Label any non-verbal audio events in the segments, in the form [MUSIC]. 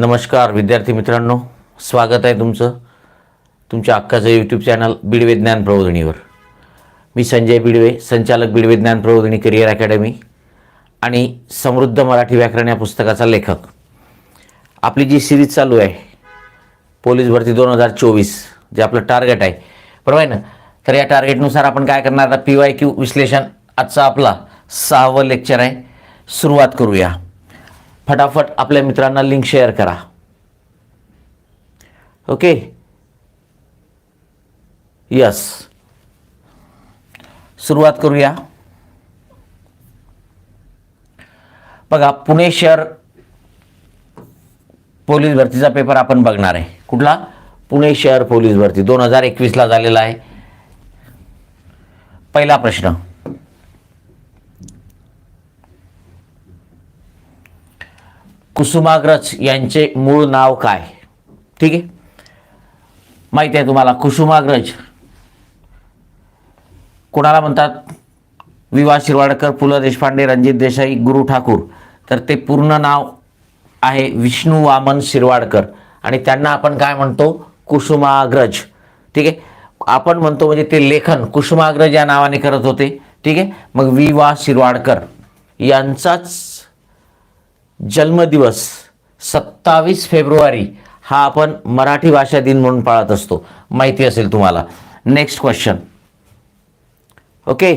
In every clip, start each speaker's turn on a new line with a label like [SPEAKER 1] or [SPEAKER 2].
[SPEAKER 1] नमस्कार विद्यार्थी मित्रांनो. स्वागत आहे तुमचं तुमच्या अक्काचं यूट्यूब चॅनल बिडवे ज्ञान प्रबोधिनीवर. मी संजय बिडवे संचालक बिडवे ज्ञान प्रबोधिनी करिअर अकॅडमी आणि समृद्ध मराठी व्याकरण या पुस्तकाचा लेखक. आपली जी सिरीज चालू आहे पोलीस भरती दोन हजार चोवीस जे आपलं टार्गेट आहे. बरोबर आहे ना? तर या टार्गेटनुसार आपण काय करणार? आता पी वाय क्यू विश्लेषण आजचा आपला सहावं लेक्चर आहे. सुरुवात करूया. फटाफट आपल्या मित्रांना लिंक शेअर करा. ओके यस सुरुवात करूया. बघा पुणे शहर पोलीस भरतीचा पेपर आपण बघणार आहे. कुठला? पुणे शहर पोलीस भरती. दोन हजार एकवीसला झालेला आहे. पहिला प्रश्न. कुसुमाग्रज यांचे मूळ नाव काय? ठीक आहे? माहिती आहे तुम्हाला कुसुमाग्रज. कोणाला म्हणतात? विवा शिरवाडकर पु. ल. देशपांडे रणजित देसाई गुरु ठाकूर. तर ते पूर्ण नाव आहे विष्णू वामन शिरवाडकर. आणि त्यांना आपण काय म्हणतो? कुसुमाग्रज. ठीक आहे? आपण म्हणतो म्हणजे ते लेखन कुसुमाग्रज या नावाने करत होते. ठीक आहे? मग वि. वा. शिरवाडकर यांचाच जन्मदिवस सत्तावीस फेब्रुवारी हा आपण मराठी भाषा दिन म्हणून पाळत असतो. माहिती असेल तुम्हाला. Next question okay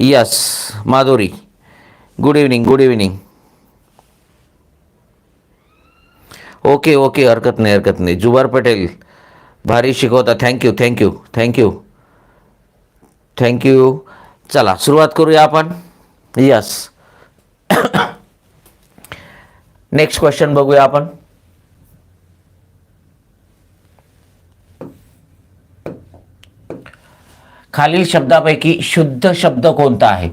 [SPEAKER 1] yes Madhuri. Good evening good evening okay okay हरकत नाही हरकत नाही. जुबार पटेल भारी शिकवता. थँक्यू थँक्यू थँक्यू थँक्यू चला सुरुवात करूया आपण. यस नेक्स्ट क्वेश्चन बघूया आपण. खालील शब्दापैकी शुद्ध शब्द कोणता आहे?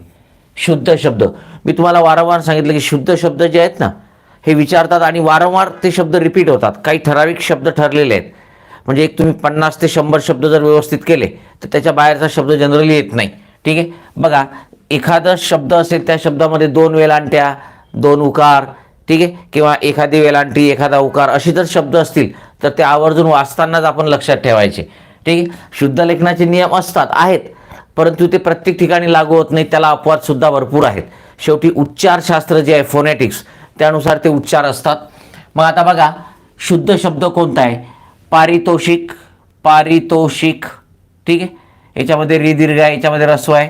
[SPEAKER 1] शुद्ध शब्द. मी तुम्हाला वारंवार सांगितलं की शुद्ध शब्द जे आहेत ना हे विचारतात आणि वारंवार ते शब्द रिपीट होतात. काही ठराविक शब्द ठरलेले आहेत. म्हणजे एक तुम्ही पन्नास ते शंभर शब्द जर व्यवस्थित केले तर त्याच्या बाहेरचा शब्द जनरली येत नाही. ठीक आहे? बघा एखादा शब्द असेल त्या शब्दामध्ये दोन वेलांट्या दोन उकार ठीक आहे? किंवा एखादी वेलांटी एखादा उकार अशी जर शब्द असतील तर ते आवर्जून वाचतानाच आपण लक्षात ठेवायचे. ठीक आहे? शुद्ध लेखनाचे नियम असतात आहेत. परंतु ते प्रत्येक ठिकाणी लागू होत नाही त्याला अपवादसुद्धा भरपूर आहेत. शेवटी उच्चारशास्त्र जे आहे फोनेटिक्स त्यानुसार ते उच्चार असतात. मग आता बघा शुद्ध शब्द कोणता आहे? पारितोषिक पारितोषिक. ठीक आहे? याच्यामध्ये रिदीर्घ आहे याच्यामध्ये रस्व आहे.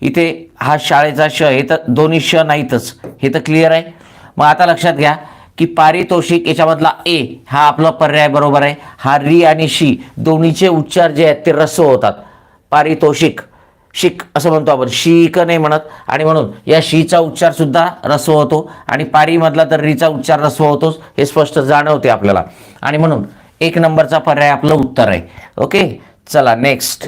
[SPEAKER 1] इथे हा शाळेचा श हे तर दोन्ही श नाहीतच. हे तर क्लिअर आहे. मग आता लक्षात घ्या की पारितोषिक याच्यामधला ए हा आपला पर्याय बरोबर आहे. हा री आणि शी दोन्हीचे उच्चार जे आहेत ते रस्व होतात. पारितोषिक शिक असं म्हणतो आपण. शीक नाही म्हणत. आणि म्हणून या शीचा उच्चार सुद्धा रस्व होतो आणि पारीमधला तर रीचा उच्चार रस्व होतोच हे स्पष्ट जाणवते आपल्याला. आणि म्हणून एक नंबरचा पर्याय आपलं उत्तर आहे. ओके? चला नेक्स्ट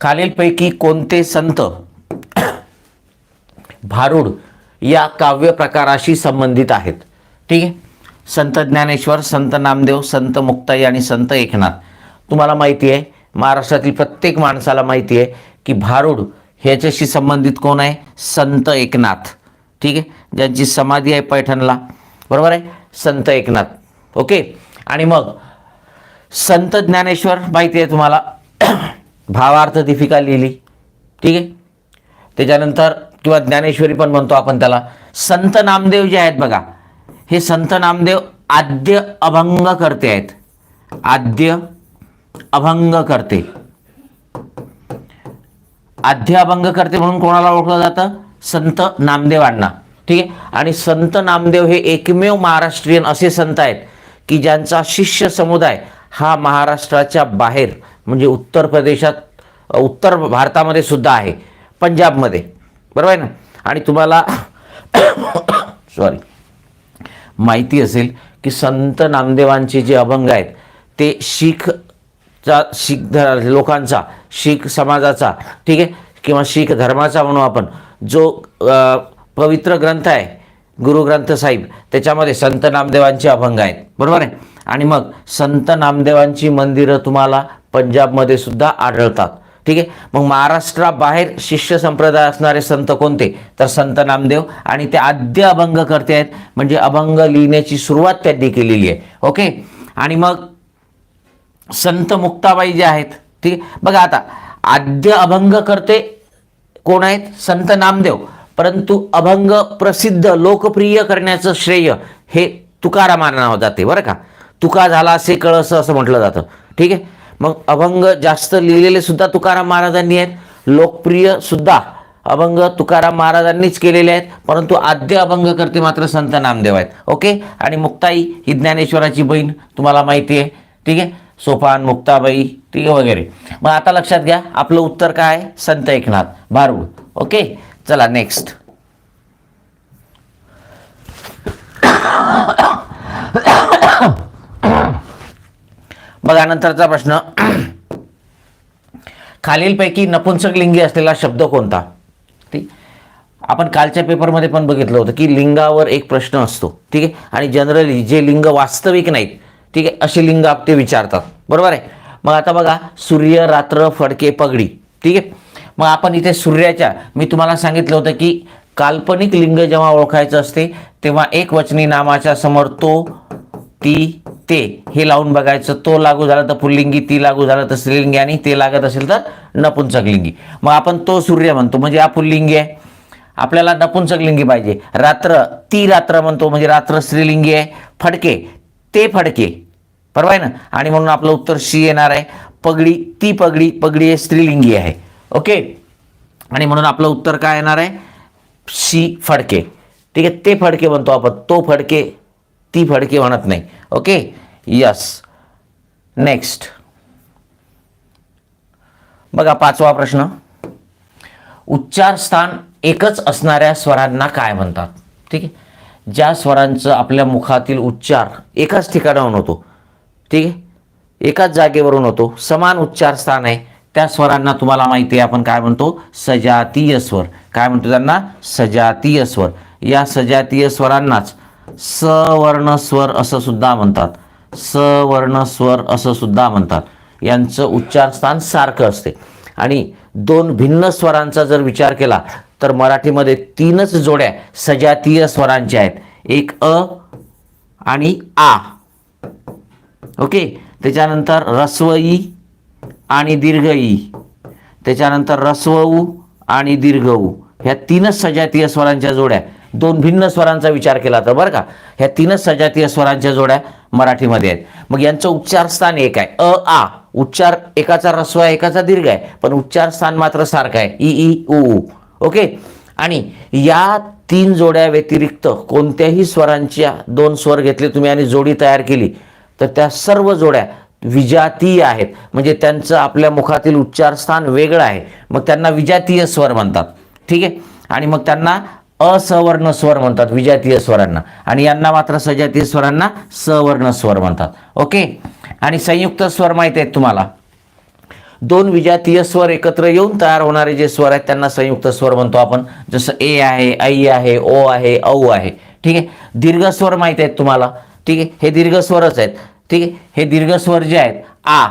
[SPEAKER 1] खालीलपैकी कोणते संत भारूड या काव्य प्रकाराशी संबंधित आहेत. ठीक आहे? संत ज्ञानेश्वर संत नामदेव संत मुक्ताई आणि संत एकनाथ. तुम्हाला माहिती आहे महाराष्ट्रातील प्रत्येक माणसाला माहिती आहे की भारूड ह्याच्याशी संबंधित कोण आहे? संत एकनाथ. ठीक आहे? ज्यांची समाधी आहे पैठणला. बरोबर आहे? संत एकनाथ. ओके? आणि मग संत ज्ञानेश्वर माहिती आहे तुम्हाला. [CLEARS THROAT] भावार्थ दीपिका लिहिली. ठीक आहे? त्याच्यानंतर किंवा ज्ञानेश्वरी पण म्हणतो आपण त्याला संत नामदेव जे आहेत बघा हे संत नामदेव आद्य अभंग करते आहेत. आद्य अभंग करते. आद्य अभंग करते म्हणून कोणाला ओळखलं जातं? संत नामदेवांना. ठीक आहे? आणि संत नामदेव हे एकमेव महाराष्ट्रीयन असे संत आहेत की ज्यांचा शिष्य समुदाय हा महाराष्ट्राच्या बाहेर म्हणजे उत्तर प्रदेशात उत्तर भारतामध्ये सुद्धा आहे पंजाबमध्ये. बरोबर आहे ना? आणि तुम्हाला [COUGHS] सॉरी माहिती असेल की संत नामदेवांचे जे अभंग आहेत ते शीखचा शीख ध लोकांचा शीख समाजाचा ठीक आहे? किंवा शीख धर्माचा म्हणू आपण जो पवित्र ग्रंथ आहे गुरु ग्रंथ साहिब त्याच्यामध्ये संत नामदेवांचे अभंग आहेत. बरोबर आहे? आणि मग संत नामदेवांची मंदिरं तुम्हाला पंजाबमध्ये सुद्धा आढळतात. ठीक आहे? मग महाराष्ट्राबाहेर शिष्य संप्रदाय असणारे संत कोणते? तर संत नामदेव आणि ते आद्य अभंग करते आहेत. म्हणजे अभंग लिहिण्याची सुरुवात त्यांनी केलेली आहे. ओके? आणि मग संत मुक्ताबाई जे आहेत ठीक आहे? बघा आता आद्य अभंग करते कोण आहेत? संत नामदेव. परंतु अभंग प्रसिद्ध लोकप्रिय करण्याचं श्रेय हे तुकारामांना जाते बरं का? तुका झाला असे कळस असं म्हटलं जातं. ठीक आहे? मग अभंग जास्त लिहिलेले सुद्धा तुकाराम महाराजांनी आहेत. लोकप्रिय सुद्धा अभंग तुकाराम महाराजांनीच केलेले आहेत. परंतु आद्य अभंग करते मात्र संत नामदेव आहेत. ओके? आणि मुक्ताई ही ज्ञानेश्वराची बहीण तुम्हाला माहिती आहे. ठीक आहे? सोपान मुक्ताबाई ठीक आहे वगैरे. मग आता लक्षात घ्या आपलं उत्तर काय आहे? संत एकनाथ भारूड ओके? चला नेक्स्ट मग नंतरचा प्रश्न. खालीलपैकी नपुंसक लिंगी असलेला शब्द कोणता? ठीक. आपण कालच्या पेपरमध्ये पण बघितलं होतं की लिंगावर एक प्रश्न असतो. ठीक आहे? आणि जनरली जे लिंग वास्तविक नाहीत ठीक आहे अशी लिंग ते विचारतात. बरोबर आहे? मग आता बघा सूर्य रात्र फडके पगडी. ठीक आहे? मग आपण इथे सूर्याच्या मी तुम्हाला सांगितलं होतं की काल्पनिक लिंग जेव्हा ओळखायचं असते तेव्हा एक वचनी नामाच्या समोर तो ती ते हे लावून बघायचं. तो लागू झाला तर पुल्लिंगी ती लागू झालं तर स्त्रीलिंगी आणि ते लागत असेल तर नपुंसकलिंगी. मग आपण तो सूर्य म्हणतो म्हणजे हा पुल्लिंगी आहे. आपल्याला नपुंसकलिंगी पाहिजे. रात्र ती रात्र म्हणतो म्हणजे रात्र स्त्रीलिंगी आहे. फडके ते फडके. बरोबर आहे ना? आणि म्हणून आपलं उत्तर शी येणार आहे. पगडी ती पगडी पगडी हे स्त्रीलिंगी आहे. ओके? आणि म्हणून आपलं उत्तर काय येणार आहे? शी फडके. ठीक आहे? ते फडके म्हणतो आपण. तो फडके ती फडके म्हणत नाही. ओके यस नेक्स्ट बघा पाचवा प्रश्न. उच्चार स्थान एकच असणाऱ्या स्वरांना काय म्हणतात? ठीक आहे? ज्या स्वरांचं आपल्या मुखातील उच्चार एकाच ठिकाणाहून होतो. ठीक आहे? एकाच जागेवरून होतो. समान उच्चार स्थान आहे. त्या स्वरांना तुम्हाला माहिती आहे आपण काय म्हणतो? सजातीय स्वर. काय म्हणतो त्यांना? सजातीय स्वर. या सजातीय स्वरांनाच सवर्ण स्वर असं सुद्धा म्हणतात. सवर्ण स्वर असं सुद्धा म्हणतात. यांचं उच्चारस्थान सारखं असते. आणि दोन भिन्न स्वरांचा जर विचार केला तर मराठीमध्ये तीनच जोड्या सजातीय स्वरांच्या आहेत. एक अ आणि आ. ओके? त्याच्यानंतर रस्व ई आणि दीर्घ ई त्याच्यानंतर रस्व उ आणि दीर्घ उ ह्या तीनच सजातीय स्वरांच्या जोड्या. दोन भिन्न स्वरांचा विचार केला तर बरं का. ह्या तीनच सजातीय स्वरांच्या जोड्या मराठीमध्ये आहेत. मग यांचं उच्चारस्थान एक आहे. अ आ. उच्चार एकाचा रस्व आहे एकाचा दीर्घ आहे. पण उच्चारस्थान मात्र सारखं आहे. ई ई उ ओके? आणि या तीन जोड्या व्यतिरिक्त कोणत्याही स्वरांच्या दोन स्वर घेतले तुम्ही आणि जोडी तयार केली तर त्या सर्व जोड्या विजातीय आहेत. म्हणजे त्यांचं आपल्या मुखातील उच्चारस्थान वेगळं आहे. मग त्यांना विजातीय स्वर म्हणतात. ठीक आहे? आणि मग त्यांना असवर्ण स्वर म्हणतात विजातीय स्वरांना. आणि यांना मात्र सजातीय स्वरांना सवर्ण स्वर म्हणतात. ओके? आणि संयुक्त स्वर माहिती आहेत तुम्हाला? दोन विजातीय स्वर एकत्र येऊन तयार होणारे जे स्वर आहेत त्यांना संयुक्त स्वर म्हणतो आपण. जसं ए आहे ऐ आहे ओ आहे औ आहे. ठीक आहे? दीर्घ स्वर माहिती आहेत तुम्हाला? ठीक आहे? हे दीर्घ स्वरच आहेत. ठीक आहे? हे दीर्घ स्वर जे आहेत आ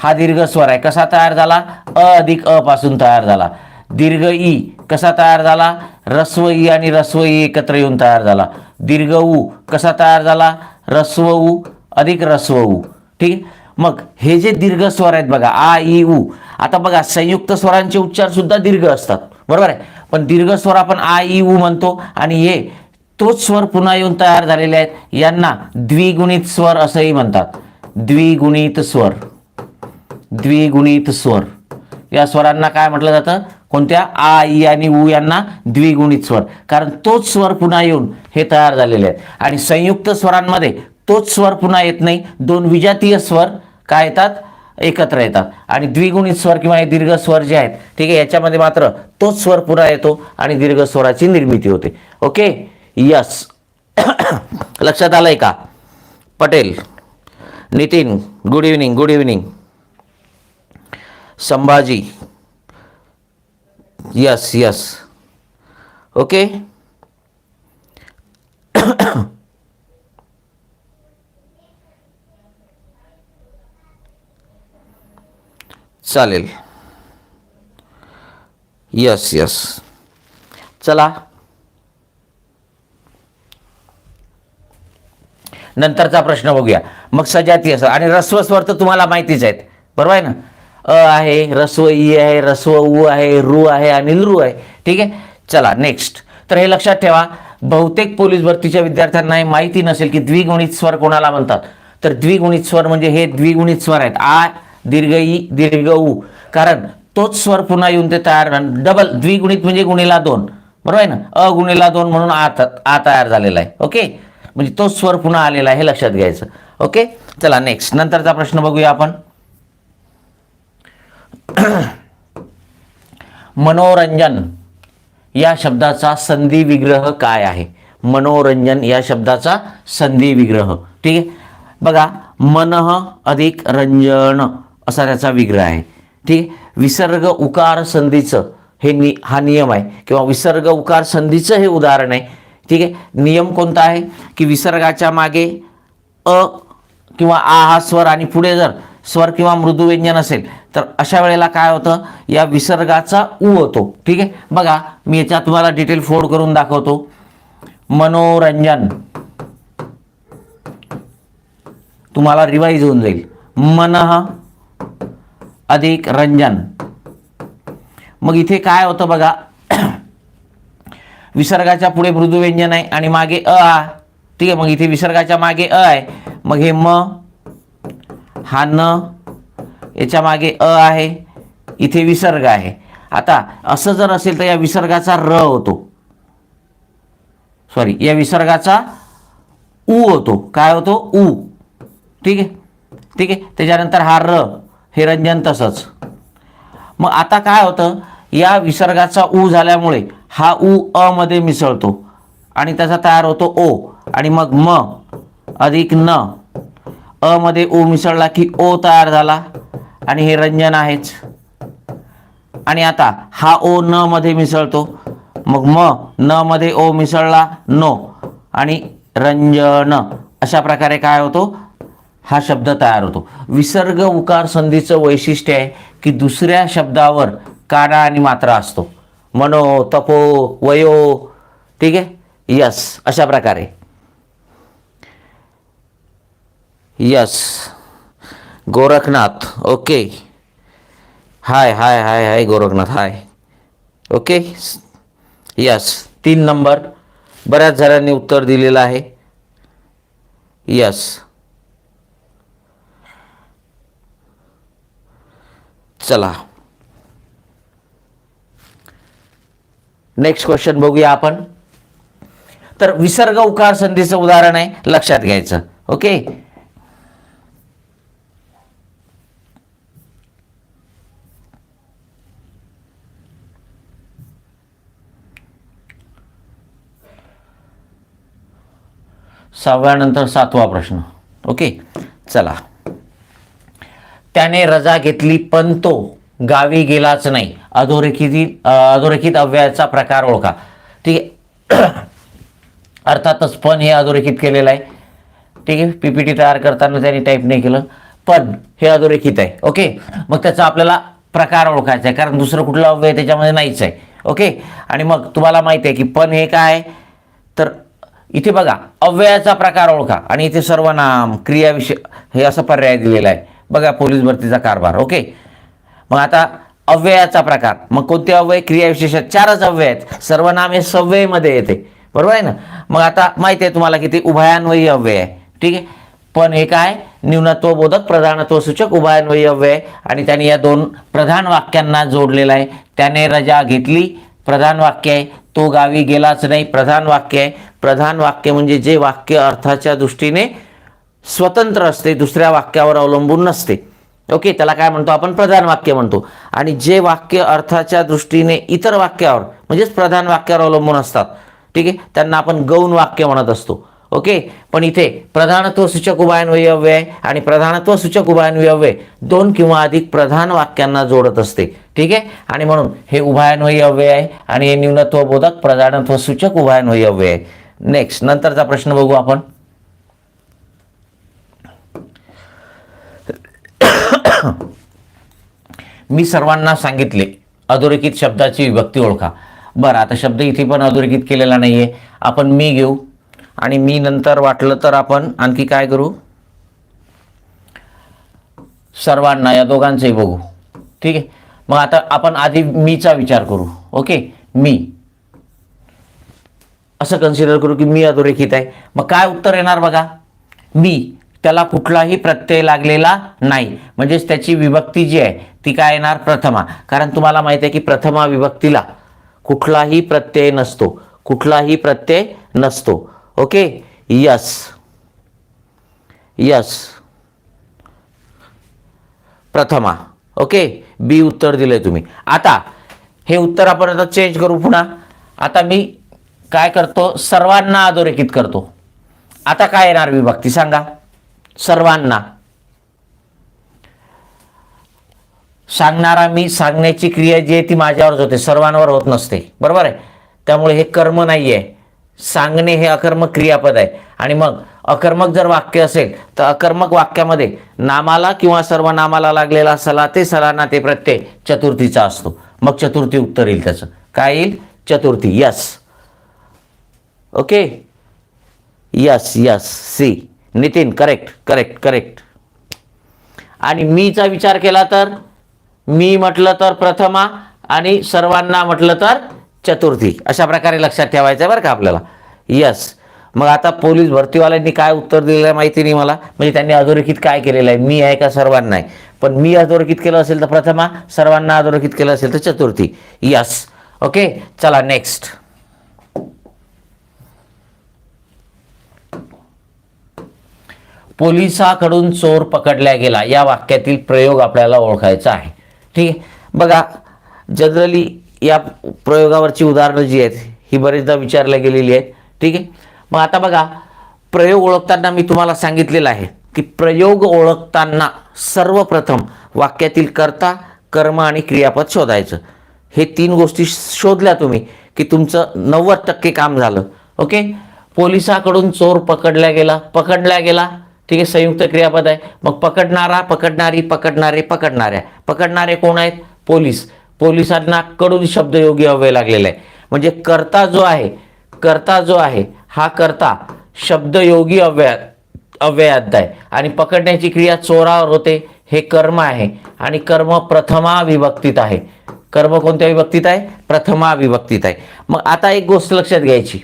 [SPEAKER 1] हा दीर्घ स्वर आहे. कसा तयार झाला? अ अधिक अ पासून तयार झाला. दीर्घ ई कसा तयार झाला? रस्व ई आणि रस्व ई एकत्र येऊन तयार झाला. दीर्घ उ कसा तयार झाला? रस्व उ अधिक रस्व उ ठीक? मग हे जे दीर्घ स्वर आहेत बघा आ ई ऊ. आता बघा संयुक्त स्वरांचे उच्चार सुद्धा दीर्घ असतात. बरोबर आहे? पण दीर्घ स्वर आपण आ ई ऊ म्हणतो आणि हे तोच स्वर पुन्हा येऊन तयार झालेले आहेत. यांना द्विगुणित स्वर असंही म्हणतात. द्विगुणित स्वर. द्विगुणित स्वर. या स्वरांना काय म्हटलं जातं? कोणत्या आ ई आणि उ यांना द्विगुणित स्वर. कारण तोच स्वर पुन्हा येऊन हे तयार झालेले आहेत. आणि संयुक्त स्वरांमध्ये तोच स्वर पुन्हा येत नाही. दोन विजातीय स्वर काय येतात? एकत्र येतात. आणि द्विगुणित स्वर किंवा हे दीर्घ स्वर जे आहेत ठीक आहे याच्यामध्ये मात्र तोच स्वर पुन्हा येतो आणि दीर्घ स्वराची निर्मिती होते. ओके? यस. [COUGHS] लक्षात आलंय का? Patel Nitin good evening good evening. Sambhaji yes yes okay चालेल. यस यस चला. नंतरचा प्रश्न बघूया. मग सजातीय आणि रस्वस्वर तर तुम्हाला माहितीच आहेत. बरोबर आहे ना? अ आहे रस्व ई आहे रस्व उ आहे रु आहे अनिल रु आहे. ठीक आहे? चला नेक्स्ट तर हे लक्षात ठेवा बहुतेक पोलीस भरतीच्या विद्यार्थ्यांना हे माहिती नसेल की द्विगुणित स्वर कोणाला म्हणतात. तर द्विगुणित स्वर म्हणजे हे द्विगुणित स्वर आहेत. आ दीर्घ ई दीर्घ उ. कारण तोच स्वर पुन्हा येऊन ते तयार डबल द्विगुणित म्हणजे गुणिला दोन. बरोबर आहे ना? अ गुणिला दोन म्हणून आ त- आ तयार झालेला आहे. ओके? म्हणजे तोच स्वर पुन्हा आलेला आहे हे लक्षात घ्यायचं. ओके? चला नेक्स्ट नंतरचा प्रश्न बघूया आपण. [CLEARS THROAT] मनोरंजन या शब्दाचा संधी विग्रह काय आहे? मनोरंजन या शब्दाचा संधी विग्रह. ठीक आहे? बघा मनः अधिक रंजन असा त्याचा विग्रह आहे. ठीक आहे? विसर्ग उकार संधीचं हे नि हा नियम आहे. किंवा विसर्ग उकार संधीचं हे उदाहरण आहे. ठीक आहे? नियम कोणता आहे? की विसर्गाच्या मागे अ किंवा आ हा स्वर आणि पुढे जर स्वर किंवा मृदू व्यंजन असेल तर अशा वेळेला काय होतं? या विसर्गाचा उ होतो. ठीक आहे? बघा मी याच्यात तुम्हाला डिटेल फोड करून दाखवतो. मनोरंजन. तुम्हाला रिवाईज होऊन जाईल. मनः अधिक रंजन. मग इथे काय होतं बघा? [CLEARS THROAT] विसर्गाच्या पुढे मृदू व्यंजन आहे आणि मागे अ आ ठीक आहे? मग इथे विसर्गाच्या मागे अ आहे. मग हे म हा न याच्या मागे अ आहे इथे विसर्ग आहे. आता असं जर असेल तर या विसर्गाचा र होतो. सॉरी या विसर्गाचा उ होतो. काय होतो? उ. ठीक आहे? ठीक आहे? त्याच्यानंतर हा र हे रंजन तसंच. मग आता काय होतं? या विसर्गाचा उ झाल्यामुळे हा उ अ मध्ये मिसळतो. आणि त्याचा तयार होतो ओ. आणि मग म अधिक न. अ मध्ये ओ मिसळला की ओ तयार झाला आणि हे रंजन आहेच. आणि आता हा ओ न मध्ये मिसळतो. मग म न मध्ये ओ मिसळला नो आणि रंजन. अशा प्रकारे काय होतो? हा शब्द तयार होतो. विसर्ग उकार संधीचं वैशिष्ट्य आहे की दुसऱ्या शब्दावर काना आणि मात्रा असतो. मनो तपो वयो ठीक आहे? यस अशा प्रकारे. Yes Gorakhnath okay hi hi hi hi Gorakhnath hi okay yes तीन नंबर बऱ्याच जणांनी उत्तर दिलेलं आहे. यस चला. नेक्स्ट क्वेश्चन बघूया आपण. तर विसर्ग उकार संधीचं उदाहरण आहे. लक्षात घ्यायचं. ओके सहाव्यानंतर सातवा प्रश्न. ओके? चला. त्याने रजा घेतली पण तो गावी गेलाच नाही. अधोरेखित अधोरेखित अव्ययाचा प्रकार ओळखा. ठीक आहे? [CLEARS THROAT] अर्थातच पण हे अधोरेखित केलेलं आहे. ठीक आहे? पी पी टी तयार करताना त्यांनी टाईप नाही केलं. पण हे अधोरेखित आहे. ओके? मग त्याचा आपल्याला प्रकार ओळखायचा आहे. कारण दुसरं कुठलं अव्यय त्याच्यामध्ये नाहीच आहे. ओके? आणि मग तुम्हाला माहिती आहे की पण हे काय आहे? तर इथे बघा अव्ययाचा प्रकार ओळखा. आणि इथे सर्वनाम क्रियाविषय हे असं पर्याय दिलेला आहे. बघा पोलीस भरतीचा कारभार ओके? मग आता अव्ययाचा प्रकार. मग कोणते अव्यय? क्रियाविशेष चारच अव्यय आहेत. सर्वनाम हे सव्ययमध्ये येते. बरोबर आहे ना? मग आता माहिती आहे तुम्हाला किती उभयान्वयी अव्यय आहे. ठीक आहे? पण हे काय? न्यूनत्वबोधक प्रधानत्व सूचक उभयान्वयी अव्यय आहे. आणि त्याने या दोन प्रधान वाक्यांना जोडलेला आहे. त्याने रजा घेतली प्रधान वाक्य आहे तो गावी गेलाच नाही. प्रधान वाक्य आहे. प्रधान वाक्य म्हणजे जे वाक्य अर्थाच्या दृष्टीने स्वतंत्र असते दुसऱ्या वाक्यावर अवलंबून नसते. ओके त्याला काय म्हणतो आपण? प्रधान वाक्य म्हणतो. आणि जे वाक्य अर्थाच्या दृष्टीने इतर वाक्यावर म्हणजेच प्रधान वाक्यावर अवलंबून असतात ठीक आहे? त्यांना आपण गौण वाक्य म्हणत असतो. ओके? पण इथे प्रधानत्व सूचक उभयान्वयी आहे आणि प्रधानत्व सूचक उभयान्वयी दोन किंवा अधिक प्रधान वाक्यांना जोडत असते. ठीक आहे? आणि म्हणून हे उभयान्वयी आहे आणि हे न्यूनत्वबोधक प्रधानत्व सूचक उभयान्वयी आहे. नेक्स्ट नंतरचा प्रश्न बघू आपण. [COUGHS] मी सर्वांना सांगितले अधोरेखित शब्दाची विभक्ती ओळखा. बरं आता शब्द इथे पण अधोरेखित केलेला नाही आहे आपण मी घेऊ. आणि मी नंतर वाटलं तर आपण आणखी काय करू? सर्वांना या दोघांचंही बघू. ठीक आहे? मग आता आपण आधी मीचा विचार करू. ओके? मी. असं कन्सिडर करू की मी अधोरेखित आहे. मग काय उत्तर येणार बघा? मी. त्याला कुठलाही प्रत्यय लागलेला नाही. म्हणजेच त्याची विभक्ती जी आहे ती काय येणार? प्रथमा. कारण तुम्हाला माहिती आहे की प्रथमा विभक्तीला कुठलाही प्रत्यय नसतो. कुठलाही प्रत्यय नसतो. ओके? यस यस प्रथमा. ओके? बी उत्तर दिलंय तुम्ही. आता हे उत्तर आपण आता चेंज करू पुन्हा. आता मी काय करतो? सर्वांना अधोरेखित करतो. आता काय येणार विभक्ती सांगा. सर्वांना. सांगणारा मी सांगण्याची क्रिया जी आहे ती माझ्यावरच होते. सर्वांवर होत नसते. बरोबर आहे? त्यामुळे हे कर्म नाही आहे सांगणे हे अकर्मक क्रियापद आहे. आणि मग अकर्मक जर वाक्य असेल तर अकर्मक वाक्यामध्ये नामाला किंवा सर्व नामाला लागलेला सला ते सलाना ते प्रत्यय चतुर्थीचा असतो. मग चतुर्थी उत्तर येईल त्याचं. काय येईल? चतुर्थी. Yes. Okay? Yes yes. C. Nitin correct correct correct आणि मीचा विचार केला तर? मी म्हटलं तर प्रथमा आणि सर्वांना म्हटलं तर चतुर्थी. अशा प्रकारे लक्षात ठेवायचं आहे बरं का आपल्याला. यस मग आता पोलीस भरतीवाल्यांनी काय उत्तर दिलेलं आहे माहिती नाही मला. म्हणजे त्यांनी अधोरेखित काय केलेलं आहे? मी आहे का सर्वांना आहे पण मी अधोरेखित केलं असेल तर प्रथमा सर्वांना अधोरेखित केलं असेल तर चतुर्थी. यस ओके चला नेक्स्ट पोलिसाकडून चोर पकडला गेला. या वाक्यातील प्रयोग आपल्याला ओळखायचा आहे. ठीक आहे? बघा जनरली या प्रयोगावरची उदाहरणं जी आहेत ही बरेचदा विचारल्या गेलेली आहेत. ठीक आहे? मग आता बघा प्रयोग ओळखताना मी तुम्हाला सांगितलेलं आहे की प्रयोग ओळखताना सर्वप्रथम वाक्यातील कर्ता कर्म आणि क्रियापद शोधायचं. हे तीन गोष्टी शोधल्या तुम्ही की तुमचं नव्वद टक्के काम झालं. ओके? पोलिसाकडून चोर पकडला गेला. पकडला गेला. ठीक आहे? संयुक्त क्रियापद आहे. मग पकडणारा पकडणारी पकडणारे पकडणाऱ्या. पकडणारे कोण आहेत? पोलीस. पोलिसांना कडून शब्दयोगी हवे लागलेला आहे. म्हणजे कर्ता जो आहे कर्ता जो आहे हा कर्ता शब्दयोगी अव्यय अव्ययात आहे. आणि पकडण्याची क्रिया चोरावर होते हे कर्म आहे. आणि कर्म प्रथमा विभक्तीत आहे. कर्म कोणत्या विभक्तीत आहे? प्रथमा विभक्तीत आहे. मग आता एक गोष्ट लक्षात घ्यायची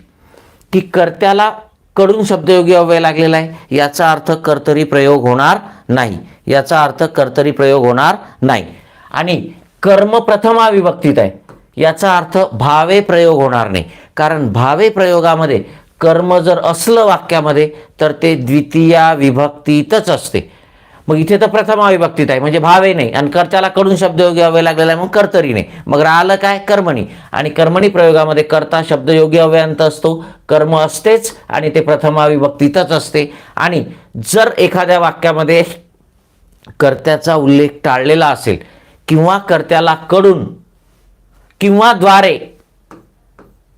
[SPEAKER 1] की कर्त्याला कडून शब्दयोगी अव्यय लागलेला आहे. याचा अर्थ कर्तरी प्रयोग होणार नाही. याचा अर्थ कर्तरी प्रयोग होणार नाही. आणि कर्म प्रथमा विभक्तीत आहे. याचा अर्थ भावे प्रयोग होणार नाही. कारण भावे प्रयोगामध्ये कर्म जर असलं वाक्यामध्ये तर ते द्वितीया विभक्तीतच असते. मग इथे तर प्रथमा विभक्तीत आहे म्हणजे भावे नाही. आणि कर्त्याला कडून शब्दयोगी हवे लागलेला आहे मग कर्तरी नाही. मग राहिलं काय? कर्मणी. आणि कर्मणी प्रयोगामध्ये कर्ता शब्दयोगी हव्यांत असतो. कर्म असतेच आणि ते प्रथमा विभक्तीतच असते. आणि जर एखाद्या वाक्यामध्ये कर्त्याचा उल्लेख टाळलेला असेल किंवा कर्त्याला कडून किंवा द्वारे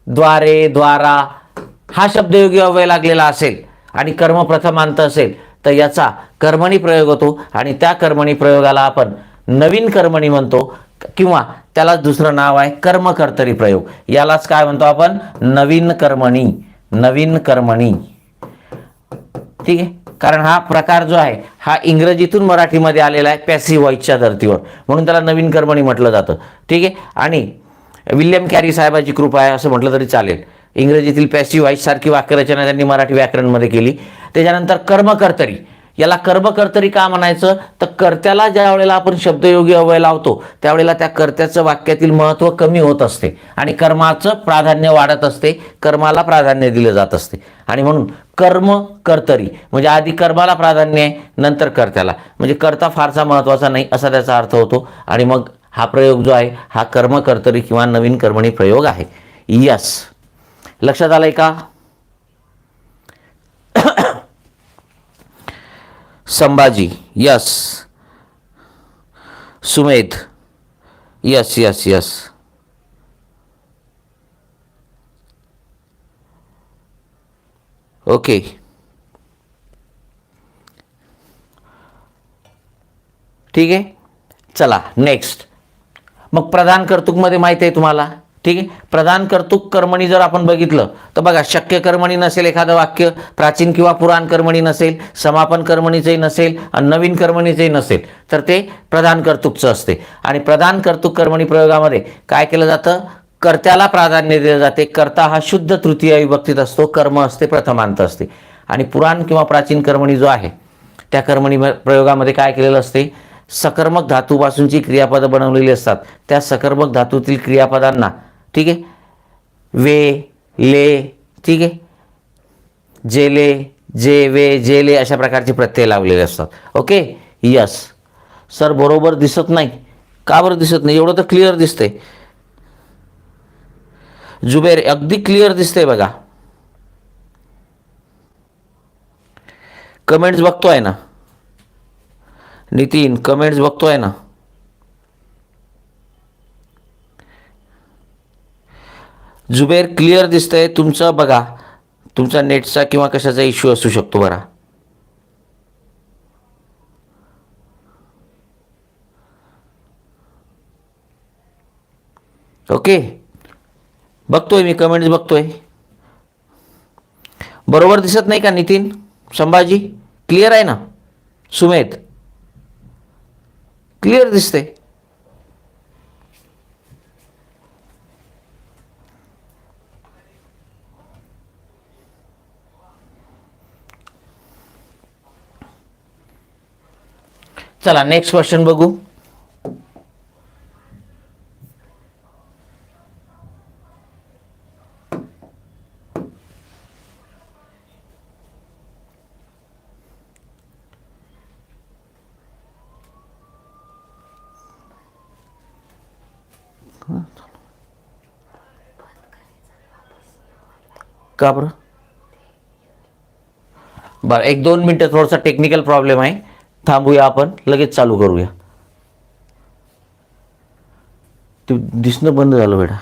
[SPEAKER 1] द्वारे द्वारा हा शब्दयोगी अव्यय लागलेला असेल आणि कर्म प्रथमांत असेल तर याचा कर्मणी प्रयोग होतो आणि त्या कर्मणी प्रयोगाला आपण नवीन कर्मणी म्हणतो किंवा त्याला दुसरं नाव आहे कर्मकर्तरी प्रयोग. यालाच काय म्हणतो आपण? नवीन कर्मणी नवीन कर्मणी. ठीक आहे? कारण हा प्रकार जो आहे हा इंग्रजीतून मराठीमध्ये आलेला आहे पॅसिव व्हॉइसच्या धर्तीवर. म्हणून त्याला नवीन कर्मणी म्हटलं जातं. ठीक आहे? आणि विल्यम कॅरी साहेबाची कृपा आहे असं म्हटलं तरी चालेल. इंग्रजीतील पॅसिव व्हॉइस सारखी वाक्यरचना त्यांनी मराठी व्याकरणमध्ये केली. त्याच्यानंतर कर्मकर्तरी. याला कर्मकर्तरी का म्हणायचं? तर कर्त्याला ज्या वेळेला आपण शब्दयोगी अवय लावतो त्यावेळेला त्या कर्त्याचं वाक्यातील महत्त्व कमी होत असते आणि कर्माचं प्राधान्य वाढत असते कर्माला प्राधान्य दिलं जात असते. आणि म्हणून कर्म कर्तरी म्हणजे आधी कर्माला प्राधान्य आहे नंतर कर्त्याला. म्हणजे कर्ता फारसा महत्त्वाचा नाही असा त्याचा अर्थ होतो. आणि मग हा प्रयोग जो आहे हा कर्मकर्तरी किंवा नवीन कर्मणी प्रयोग आहे. यस लक्षात आलं आहे का? Sambhaji yes. Sumedh yes yes yes. Okay. ठीक आहे? चला नेक्स्ट मग प्रधान कर्तुकमध्ये माहिती आहे तुम्हाला? ठीक आहे? प्रधान कर्तुक कर्मणी जर आपण बघितलं तर बघा शक्य कर्मणी नसेल एखादं वाक्य प्राचीन किंवा पुराण कर्मणी नसेल समापन कर्मणीचंही नसेल आणि नवीन कर्मणीचंही नसेल तर ते प्रधान कर्तुकचं असते. आणि प्रधान कर्तुक कर्मणी प्रयोगामध्ये काय केलं जातं? कर्त्याला प्राधान्य दिलं जाते. कर्ता हा शुद्ध तृतीय विभक्तीत असतो. कर्म असते प्रथमांत असते. आणि पुराण किंवा प्राचीन कर्मणी जो आहे त्या कर्मणी प्रयोगामध्ये काय केलेलं असते? सकर्मक धातूपासूनची क्रियापदं बनवलेली असतात. त्या सकर्मक धातूतील क्रियापदांना ठीक आहे? वे ले ठीक आहे? जेले जे वे जेले अशा प्रकारचे प्रत्यय लावलेले असतात. ओके यस सर बरोबर दिसत नाही. का बरं दिसत नाही? एवढं तर क्लिअर दिसतंय. जुबेर अगदी क्लिअर दिसतंय बघा. कमेंट्स बघतोय ना? नितीन कमेंट्स बघतोय ना? जुबेर क्लिअर दिसतंय. तुमचं बघा. तुमचा नेटचा किंवा कशाचा इश्यू असू शकतो बरा. ओके बघतोय मी कमेंट्स बघतोय. बरोबर दिसत नाही का नितीन? संभाजी क्लिअर आहे ना? सुमेध. क्लिअर दिसते चला नेक्स्ट क्वेश्चन बघू. का बरं? बरं एक दोन मिनटं थोडासा टेक्निकल प्रॉब्लेम आहे. थांबूया आपण लगेच चालू करूया. ते दिसणं बंद झालं बेटा.